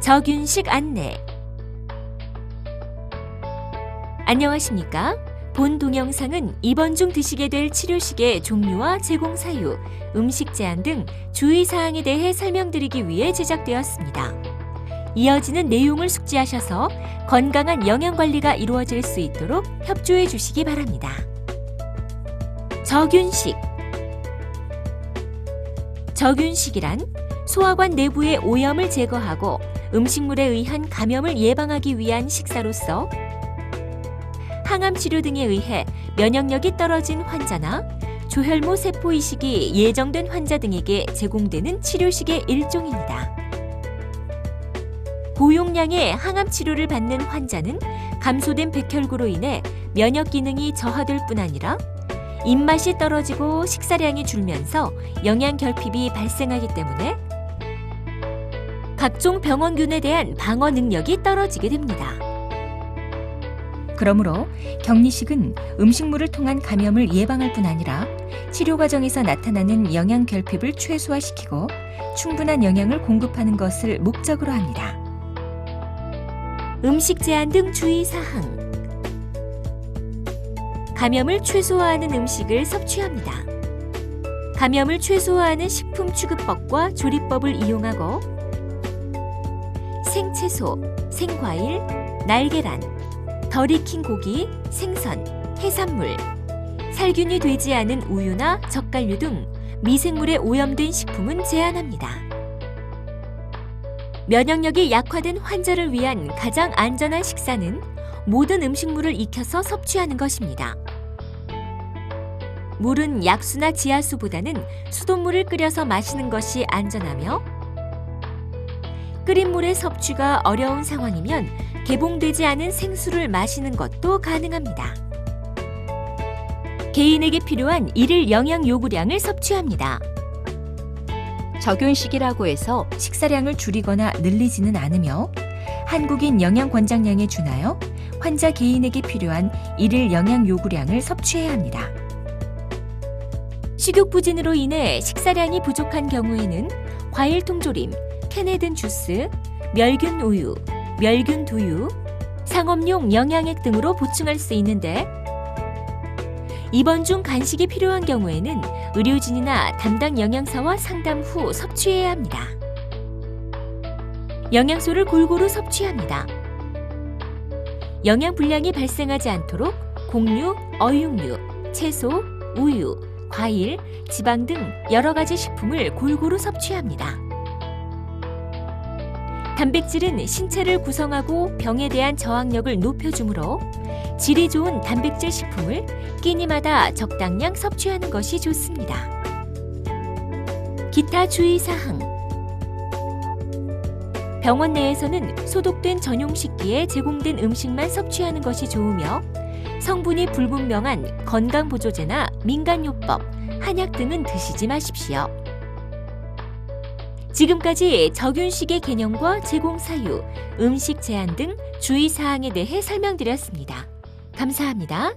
적윤식 안내 안녕하십니까? 본 동영상은 입원 중 드시게 될 치료식의 종류와 제공 사유, 음식 제한 등 주의 사항에 대해 설명드리기 위해 제작되었습니다. 이어지는 내용을 숙지하셔서 건강한 영양 관리가 이루어질 수 있도록 협조해 주시기 바랍니다. 적윤식 적윤식이란 소화관 내부의 오염을 제거하고 음식물에 의한 감염을 예방하기 위한 식사로서 항암 치료 등에 의해 면역력이 떨어진 환자나 조혈모 세포 이식이 예정된 환자 등에게 제공되는 치료식의 일종입니다. 고용량의 항암 치료를 받는 환자는 감소된 백혈구로 인해 면역 기능이 저하될 뿐 아니라 입맛이 떨어지고 식사량이 줄면서 영양 결핍이 발생하기 때문에 각종 병원균에 대한 방어 능력이 떨어지게 됩니다. 그러므로 격리식은 음식물을 통한 감염을 예방할 뿐 아니라 치료 과정에서 나타나는 영양 결핍을 최소화시키고 충분한 영양을 공급하는 것을 목적으로 합니다. 음식 제한 등 주의 사항. 감염을 최소화하는 음식을 섭취합니다. 감염을 최소화하는 식품 취급법과 조리법을 이용하고 생채소, 생과일, 날계란, 덜 익힌 고기, 생선, 해산물, 살균이 되지 않은 우유나 젓갈류 등 미생물에 오염된 식품은 제한합니다. 면역력이 약화된 환자를 위한 가장 안전한 식사는 모든 음식물을 익혀서 섭취하는 것입니다. 물은 약수나 지하수보다는 수돗물을 끓여서 마시는 것이 안전하며 끓인 물의 섭취가 어려운 상황이면 개봉되지 않은 생수를 마시는 것도 가능합니다. 개인에게 필요한 일일 영양 요구량을 섭취합니다. 적윤식이라고 해서 식사량을 줄이거나 늘리지는 않으며 한국인 영양 권장량에 준하여 환자 개인에게 필요한 일일 영양 요구량을 섭취해야 합니다. 식욕 부진으로 인해 식사량이 부족한 경우에는 과일 통조림, 캐네든 주스, 멸균 우유, 멸균 두유, 상업용 영양액 등으로 보충할 수 있는데 입원 중 간식이 필요한 경우에는 의료진이나 담당 영양사와 상담 후 섭취해야 합니다. 영양소를 골고루 섭취합니다. 영양 불량이 발생하지 않도록 곡류, 어육류, 채소, 우유, 과일, 지방 등 여러 가지 식품을 골고루 섭취합니다. 단백질은 신체를 구성하고 병에 대한 저항력을 높여주므로 질이 좋은 단백질 식품을 끼니마다 적당량 섭취하는 것이 좋습니다. 기타 주의 사항 병원 내에서는 소독된 전용 식기에 제공된 음식만 섭취하는 것이 좋으며 성분이 불분명한 건강보조제나 민간요법, 한약 등은 드시지 마십시오. 지금까지 적윤식의 개념과 제공 사유, 음식 제한 등 주의 사항에 대해 설명드렸습니다. 감사합니다.